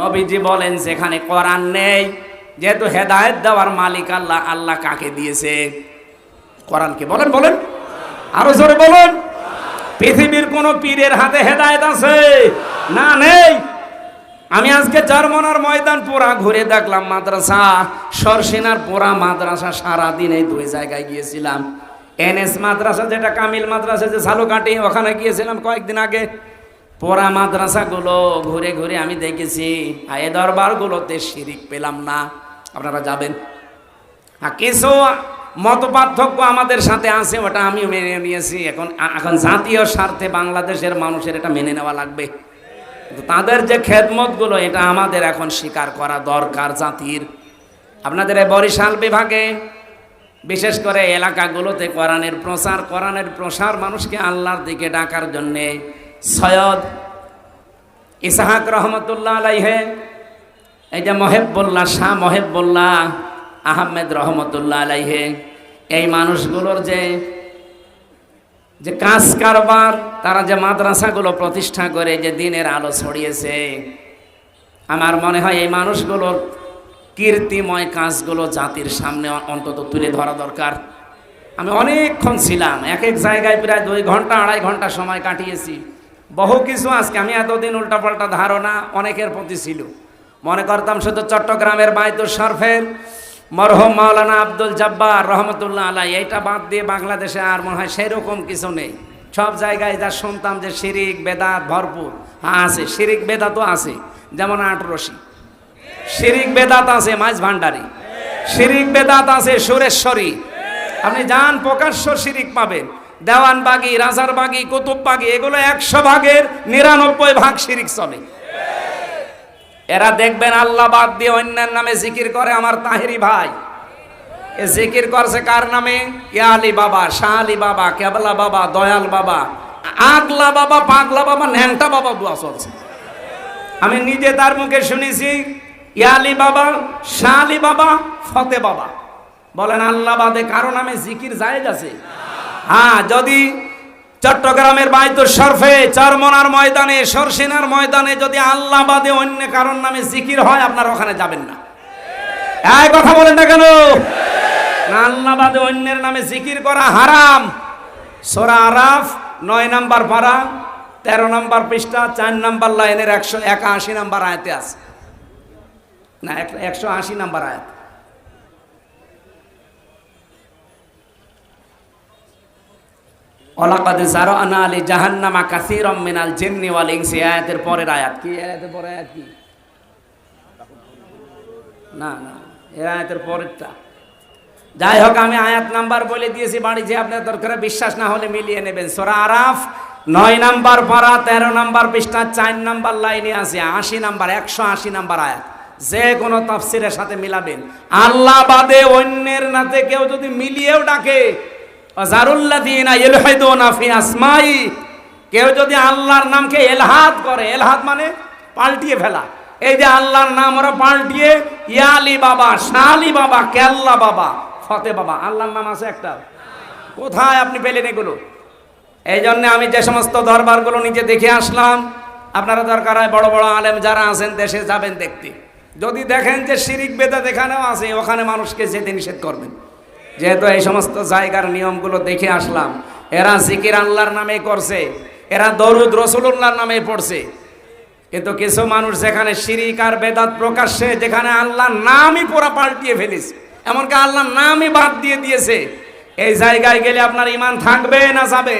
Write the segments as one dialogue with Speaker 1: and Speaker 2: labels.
Speaker 1: নবীজি বলেন, সেখানে কোরআন নেই। যেহেতু হেদায়েত দেওয়ার মালিক আল্লাহ আল্লাহ কাকে দিয়েছে? কোরআনকে বলেন বলেন। আরও জোরে বলুন। পৃথিবীর কোন পীরের হাতে হেদায়েত আছে? না, নেই। আমি আজকে জার্মানার ময়দান পুরা ঘুরে দেখলাম, মাদ্রাসা, সরসিনার পুরা মাদ্রাসা সারাদিন এই দুই জায়গায় গিয়েছিলাম। এনএস মাদ্রাসা যেটা, কামিল মাদ্রাসা যে ঝালুকাটি ওখানে গিয়েছিলাম কয়েকদিন আগে। পোড়া মাদ্রাসাগুলো ঘুরে ঘুরে আমি দেখেছি এ দরবারগুলোতে শিরিক পেলাম না। আপনারা যাবেন? আর কিছু মত পার্থক্য আমাদের সাথে আছে, ওটা আমি মেনে নিয়েছি। এখন এখন জাতীয় স্বার্থে বাংলাদেশের মানুষের এটা মেনে নেওয়া লাগবে। তাদের যে খেদমতগুলো, এটা আমাদের এখন স্বীকার করা দরকার জাতির। আপনাদের বরিশাল বিভাগে, বিশেষ করে এলাকাগুলোতে কোরআনের প্রচার, কোরআনের প্রসার মানুষকে আল্লাহর দিকে ডাকার জন্যে সৈয়দ ইসাহাক রহমতুল্লাহ আলাইহে, এই যে মহেবুল্লাহ শাহ মহেবুল্লাহ আহমেদ রহমতুল্লাহ আলাইহে, এই মানুষগুলোর যে যে কাজ কারবার, তারা যে মাদ্রাসাগুলো প্রতিষ্ঠা করে, যে দিনের আলো ছড়িয়েছে, আমার মনে হয় এই মানুষগুলোর কীর্তিময় কাজগুলো জাতির সামনে অন্তত তুলে ধরা দরকার। আমি অনেকক্ষণ ছিলাম, এক এক জায়গায় প্রায় দুই ঘণ্টা, আড়াই ঘণ্টা সময় কাটিয়েছি। বহু কিছু আজকে। আমি এতদিন উল্টাপাল্টা ধারণা অনেকের প্রতি ছিল। মনে করতাম শুধু চট্টগ্রামের বাইতুর শরফের মরহম মাওলানা আব্দুল জব্বার রহমতুল্লাহ আলাই এইটা বাদ দিয়ে বাংলাদেশে আর মনে হয় সেরকম কিছু নেই। সব জায়গায় যা শুনতাম যে শিরিক, বেদাত ভরপুর। হ্যাঁ আছে। শিরিক বেদাতও আছে। যেমন আটরশি শিরিক, বেদাত আছে মাছ ভান্ডারি। শিরিক, বেদাত আছে সুরেশ্বরী। আপনি যান, প্রকাশ্য শিরিক পাবেন। দেওয়ানবাগি রাজারবাগি কুতুববাগি এগুলো একশো ভাগের নিরানব্বই ভাগ শিরিক চলে। এরা দেখবেন আল্লাহ বাদ দিয়ে অন্যের নামে জিকির করে আমার তাহেরি ভাই। এ জিকির করছে কার নামে? ইয়া আলী বাবা, শাহ আলী বাবা, কেবলা বাবা, দয়াল বাবা, আগলা বাবা, পাগলা বাবা, ন্যাংটা বাবা দোয়া চলছে। আমি নিজে তার মুখে শুনেছি ইয়ালি বাবা, শাহ বাবা, ফতে বাবা। বলেন আল্লাহ বাদে কারও নামে জিকির জায়েজ আছে? হ্যাঁ যদি চট্টগ্রামের বাইতুর শরফে চারমনার ময়দানে, সরসিনার ময়দানে যদি আল্লাহ বাদে অন্য কারণ নামে জিকির হয়, আপনারা ওখানে যাবেন না। এই কথা বলেন না কেন? না, আল্লাহ বাদে অন্যের নামে জিকির করা হারাম। সোরা আরাফ, নয় নাম্বার পারা, তেরো নাম্বার পৃষ্ঠা, চার নাম্বার লাইনের একশো একাশি নাম্বার আয়াতে আছে। না, একশো আশি নাম্বার আয়াত। ওলাকাদ জারানা আলী জাহান্নামা কাসীরাম মিনাল জিন্নি ওয়াল ইনসি। আয়াতের পরের আয়াত কি? আয়াতের পরের আয়াত কি? না না, এই আয়াতের পরেরটা। যাই হোক, আমি আয়াত নাম্বার বলে দিয়েছি বাড়ি যে আপনার দরকার বিশ্বাস না হলে মিলিয়ে নেবেন। সোরা আরাফ, নয় নাম্বার পারা, তেরো নাম্বার পৃষ্ঠা, চার নাম্বার লাইনে আছে, আশি নাম্বার, একশো আশি নাম্বার আয়াত। যে কোনো তাফসিরের সাথে মিলাবেন। আল্লাহ বাদে অন্যের নাতে কেউ যদি মিলিয়েও ডাকে আসমাই। কেউ যদি আল্লাহর নামকে এলহাদ করে, এলহাদ মানে পাল্টিয়ে ফেলা। এই যে আল্লাহর নাম ওরা পাল্টিয়ে, ইয়ালি বাবা, শালি বাবা, কেল্লা বাবা, ফতে বাবা, আল্লাহর নাম আছে একটা। কোথায় আপনি পেলেন এগুলো? এই জন্য আমি যে সমস্ত দরবারগুলো নিজে দেখে আসলাম, আপনারা দরকার হয় বড় বড় আলেম যারা আছেন, দেশে যাবেন দেখতে। যদি দেখেন যে শিরিক বেদা দেখানেও আছে, ওখানে মানুষকে যেতে নিষেধ করবেন। যেহেতু এই সমস্ত জায়গার নিয়মগুলো দেখে আসলাম, এরা জিকির আল্লাহর নামে করছে, এরা দরুদ রসুল্লাহর নামে পড়ছে। কিন্তু কিছু মানুষ যেখানে শিরিক আর বেদাত প্রকাশ্যে, যেখানে আল্লাহর নামই পুরা পাল্টিয়ে ফেলিস এমনকি আল্লাহর নামই বাদ দিয়ে দিয়েছে, এই জায়গায় গেলে আপনার ইমান থাকবে না যাবে?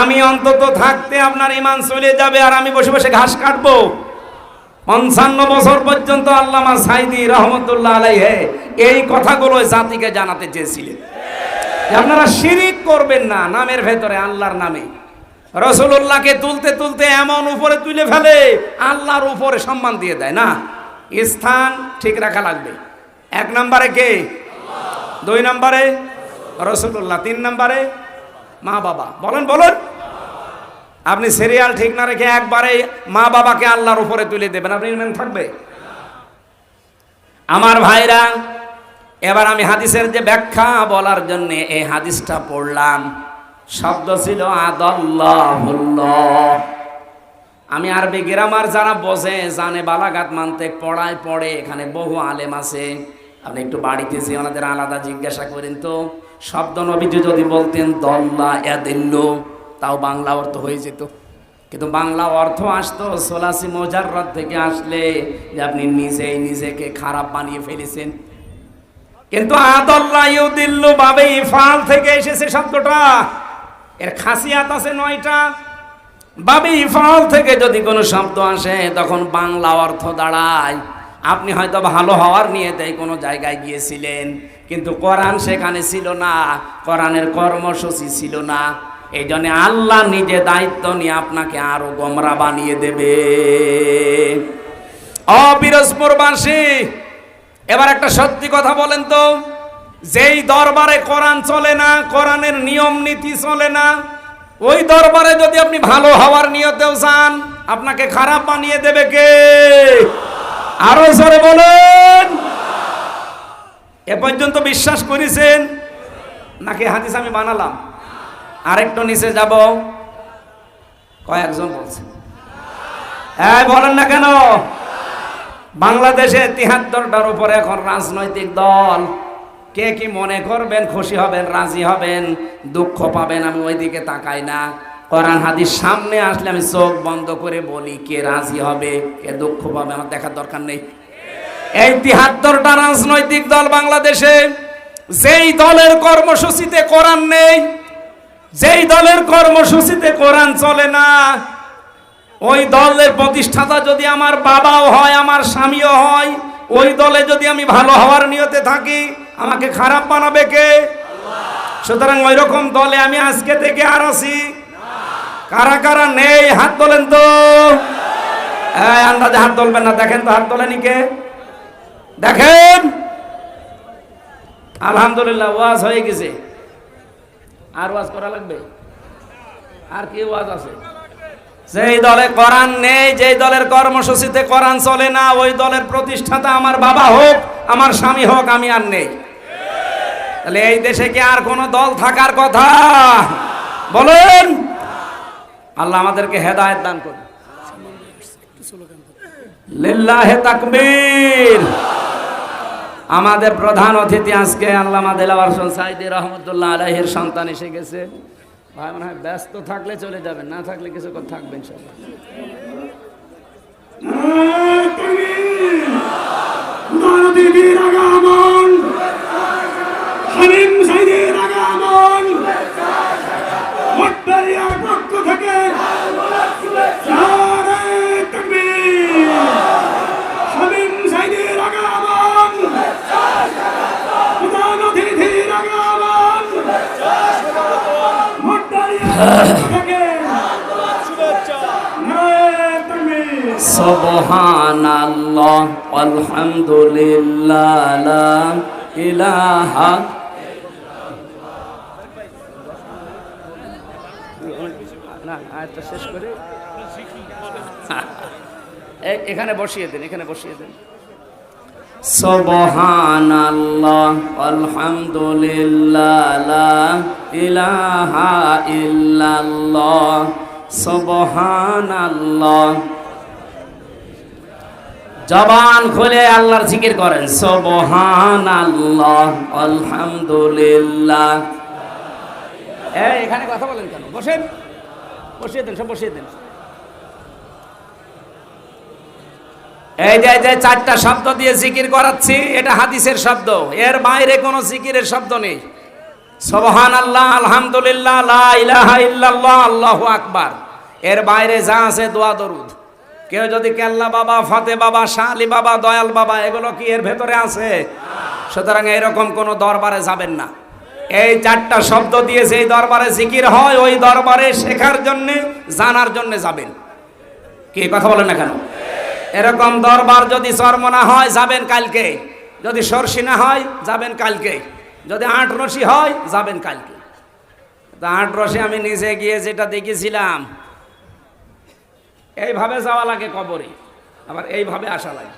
Speaker 1: আমি অন্তত থাকতে আপনার ইমান চলে যাবে আর আমি বসে বসে ঘাস কাটবো। পঞ্চান্ন বছর পর্যন্ত আল্লামা সাইদি রহমতুল্লাহ আলাইহে এই কথাগুলো জাতিকে জানাতে চেয়েছিলেন। আপনারা শিরিক করবেন না, নামের ভেতরে আল্লাহর নামে। রসুল্লাহকে তুলতে তুলতে এমন উপরে তুলে ফেলে, আল্লাহর উপরে সম্মান দিয়ে দেয়, না? স্থান ঠিক রাখা লাগবে। এক নম্বরে কে? দুই নম্বরে? রসুল্লাহ তিন নম্বরে? মা বাবা বলেন, বলুন। আপনি সিরিয়াল ঠিক না রেখে একবারে মা বাবাকে আল্লাহর উপরে তুলে দেবেন। আপনি ইমান থাকবে? আমার ভাইরা, এবার আমি হাদিসের যে ব্যাখ্যা বলার জন্য এই হাদিসটা পড়লাম। শব্দ ছিল আদল্লাহুল্লাহ। আমি আরবি গ্রামার যারা বোঝে, জানে বালাঘাট মানতে, পড়ায় পড়ে, এখানে বহু আলেম আছে। আপনি একটু বাড়িতে যে ওনাদের আলাদা জিজ্ঞাসা করেন তো, শব্দ নবীজি যদি বলতেন, দল্লা এদিল্ল। তাও বাংলা অর্থ হয়ে যেত। কিন্তু বাংলা অর্থ আসতো সোলাসি মোজাররদ থেকে আসলে যে আপনি নিজেই নিজেকে খারাপ বানিয়ে ফেলেছেন। কিন্তু আদল্লা ইউদিল্লু বাবে ইফাল থেকে এসেছে শব্দটা। এর খাসিয়াত আছে নয়টা। বাবে ইফাল থেকে যদি কোনো শব্দ আসে, তখন বাংলা অর্থ দাঁড়ায়। আপনি হয়তো ভালো হওয়ার নিয়ে তাই কোনো জায়গায় গিয়েছিলেন, কিন্তু কোরআন সেখানে ছিল না। কোরআনের কর্মসূচি ছিল না। এই জন্য আল্লাহ নিজে দায়িত্ব নিয়ে আপনাকে আরও গোমরা বানিয়ে দেবে। অবিরোজপুরবাসী এবার একটা সত্যি কথা বলেন তো। যেই দরবারে কোরআন চলে না, কোরআনের নিয়ম নীতি চলে না, ওই দরবারে যদি আপনি ভালো হওয়ার নিয়তেও চান আপনাকে খারাপ বানিয়ে দেবে কে? আরও জোরে বলেন। এ পর্যন্ত বিশ্বাস করেছেন? নাকি হাদিস আমি বানালাম? আরেকটু নিচে যাব। কয়েকজন বলছে। হ্যাঁ বলেন না কেন? বাংলাদেশে তিহাত্তরটার উপরে এখন রাজনৈতিক দল। কে কি মনে করবেন, খুশি হবেন, রাজি হবেন, দুঃখ পাবেন, আমি ওইদিকে তাকাই না। কোরআন হাদিস সামনে আসলে আমি চোখ বন্ধ করে বলি, কে রাজি হবে, কে দুঃখ পাবে, আমার দেখার দরকার নেই। এই তিহাত্তরটা রাজনৈতিক দল বাংলাদেশে, যেই দলের কর্মসূচিতে কোরআন নেই যেই দলের কর্মসূচিতে কোরআন চলে না, ওই দলের প্রতিষ্ঠাতা যদি আমার বাবাও হয়, আমার স্বামীও হয়, ওই দলে যদি আমি ভালো হওয়ার নিয়তে থাকি, আমাকে খারাপ বানাবে কে? সুতরাং ওই রকম দলে আমি আজকে থেকে আর আছি। কারা কারা নেই, হাত তোলেন তো। আন্দাজে হাত তুলবেন না, দেখেন তো হাত তোলেনি কে? দেখেন। আলহামদুলিল্লাহ, ওয়াজ হয়ে গেছে। আর ওয়াজ করা লাগবে? আর কি ওয়াজ আছে? যেই দলে কোরআন নেই যেই দলের কর্মসূচিতে কোরআন চলে না ওই দলের প্রতিষ্ঠাতা আমার বাবা হোক আমার স্বামী হোক আমি আর নেই। তাহলে এই দেশে কি আর কোনো দল থাকার কথা? বলেন। আল্লাহ আমাদেরকে হেদায়েত দান করুন। লিল্লাহে তাকবীর। আমাদের প্রধান অতিথি আজকে আল্লামা দেলাওয়ার হোসেন সাইদি রহমতুল্লাহ আলাইহির সন্তান এসে গেছে। ভাই, মনে হয় ব্যস্ত থাকলে চলে যাবেন, না থাকলে কিছু থাকবেন সব
Speaker 2: থেকে মট্টারিয়ার পক্ষ থেকে নারে তাকবীর
Speaker 1: সুবহানাল্লাহ, আলহামদুলিল্লাহ, লা ইলাহা না, আয়াতটা শেষ এখানে বসিয়ে দেন। দেন সুবহানাল্লাহ, আলহামদুলিল্লাহ লা ইলাহা ইল্লাল্লাহ, সুবহানাল্লাহ। জবান খুলে আল্লাহর জিকির করেন, সুবহানাল্লাহ, আলহামদুলিল্লাহ। এই এখানে কথা বলেন কেন? বসেন। বসিয়ে দেন, সব বসিয়ে দেন। এই যে যে, চারটা শব্দ দিয়ে জিকির করাচ্ছি, এটা হাদিসের শব্দ। এর বাইরে কোনো জিকিরের শব্দ নেই। সবহান আল্লাহ আলহামদুলিল্লাহ ইল্লাল্লাহ, আল্লাহু আকবার। এর বাইরে যা আছে দোয়া দরুদ। কেউ যদি কেল্লা বাবা, ফাতে বাবা, শালি বাবা, দয়াল বাবা, এগুলো কি এর ভেতরে আছে? সুতরাং এরকম কোনো দরবারে যাবেন না। এই চারটা শব্দ দিয়ে যেই দরবারে জিকির হয়, ওই দরবারে শেখার জন্য, জানার জন্য যাবেন। কি, কথা বলেন না কেন? এরকম দরবার যদি চর্মনা হয়, যাবেন কালকে। যদি সরষি না হয়, যাবেন কালকে। যদি আট রশি হয়, যাবেন কালকে। তো আট রশি আমি নিজে গিয়ে যেটা দেখেছিলাম, এইভাবে যাওয়া লাগে কবরে, আবার এইভাবে আসা লাগে।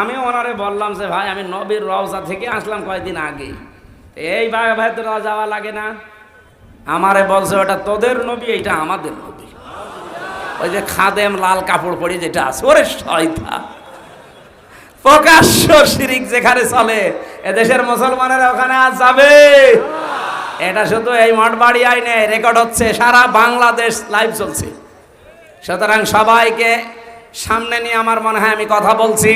Speaker 1: আমি ওনারে বললাম যে, ভাই, আমি নবীর রওজা থেকে আসলাম কয়েকদিন আগে। এইভাবে ভাই তো যাওয়া লাগে না। আমারে বলছে, ওটা তোদের নবী, এটা আমাদের নবী। ওই যে খাদেম লাল কাপড় পরে যেটা আছে, ওরে শয়তা প্রকাশ্য শিরিক যেখানে চলে, এদেশের মুসলমানেরা ওখানে আজ যাবে। এটা শুধু এই মঠবাড়ি আইনে রেকর্ড হচ্ছে, সারা বাংলাদেশ লাইভ চলছে। সুতরাং সবাইকে সামনে নিয়ে আমার মনে হয় আমি কথা বলছি,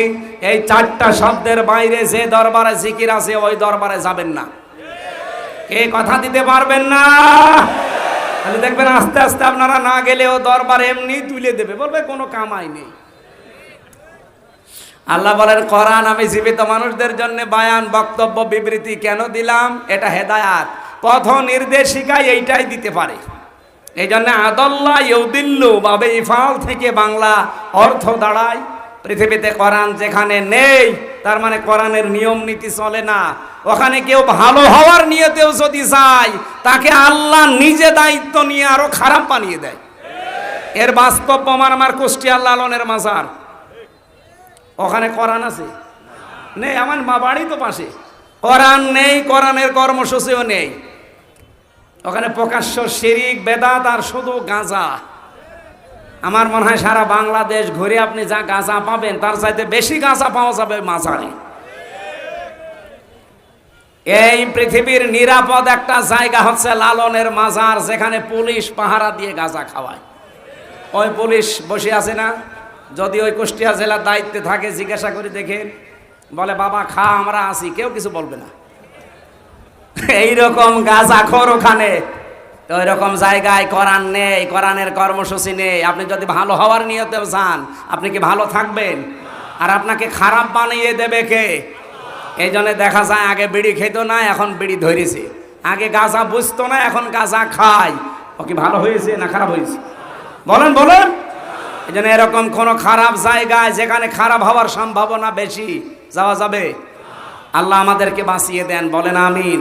Speaker 1: এই চারটা শব্দের বাইরে যে দরবারে জিকির আছে, ওই দরবারে যাবেন না। কে কথা দিতে পারবেন না? খালি দেখবেন আস্তে আস্তে আপনারা না গেলেও দরবার এমনি তুলে দেবে। বলবে কোনো কামাই নেই। আল্লাহ বলেন, কোরআন আমি জীবিত মানুষদের জন্য বায়ান, বক্তব্য, বিবৃতি কেন দিলাম? এটা হেদায়াত। পথ নির্দেশিকা এইটাই দিতে পারে। এই জন্য আদল্লা ইউদিল্লু বাবে ইফাল থেকে বাংলা অর্থ দাঁড়ায়। পৃথিবীতে কোরআন যেখানে নেই তার মানে কোরআনের নিয়ম নীতি চলে না। ওখানে কেউ ভালো হওয়ার নিয়েতেও যদি চায় তাকে আল্লাহ নিজে দায়িত্ব নিয়ে আরও খারাপ বানিয়ে দেয়। এর বাস্তব প্রমাণ আমার কুষ্টিয়ার লালনের মাজার। ওখানে কোরআন আছে? নেই, আমার মা বাড়ি তো পাশে। কোরআন নেই, কোরআনের কর্মসূচিও নেই। ওখানে প্রকাশ্য শিরিক, বেদাত আর শুধু গাঁজা। আমার মনে হয় সারা বাংলাদেশ ঘুরে আপনি যা গাঁজা পাবেন, তার চাইতে বেশি গাঁজা পাওয়া যাবে মাঝারে। এই পৃথিবীর নিরাপদ একটা জায়গা হচ্ছে লালনের মাজার, যেখানে পুলিশ পাহারা দিয়ে গাঁজা খাওয়ায়। ওই পুলিশ বসে আছে না? যদি ওই কুষ্টিয়া জেলার দায়িত্বে থাকে, জিজ্ঞাসা করে দেখেন বলে, বাবা, খা, আমরা আছি। কেউ কিছু বলবে না। এইরকম গাঁজাখোর ওখানে। তো ওই রকম জায়গায় কোরআন নেই, কোরআনের কর্মসূচি নেই। আপনি যদি ভালো হওয়ার নিয়তেও চান আপনি কি ভালো থাকবেন? আর আপনাকে খারাপ বানিয়ে দেবে কে? এই জন্য দেখা যায় আগে বিড়ি খেত না, এখন বিড়ি ধরেছে। আগে গাঁজা বুঝতো না, এখন গাঁজা খায়। ও কি ভালো হয়েছে না খারাপ হয়েছে? বলেন বলেন। এই জন্য এরকম কোনো খারাপ জায়গায় যেখানে খারাপ হওয়ার সম্ভাবনা বেশি, যাওয়া যাবে? আল্লাহ আমাদেরকে বাঁচিয়ে দেন, বলেন আমিন।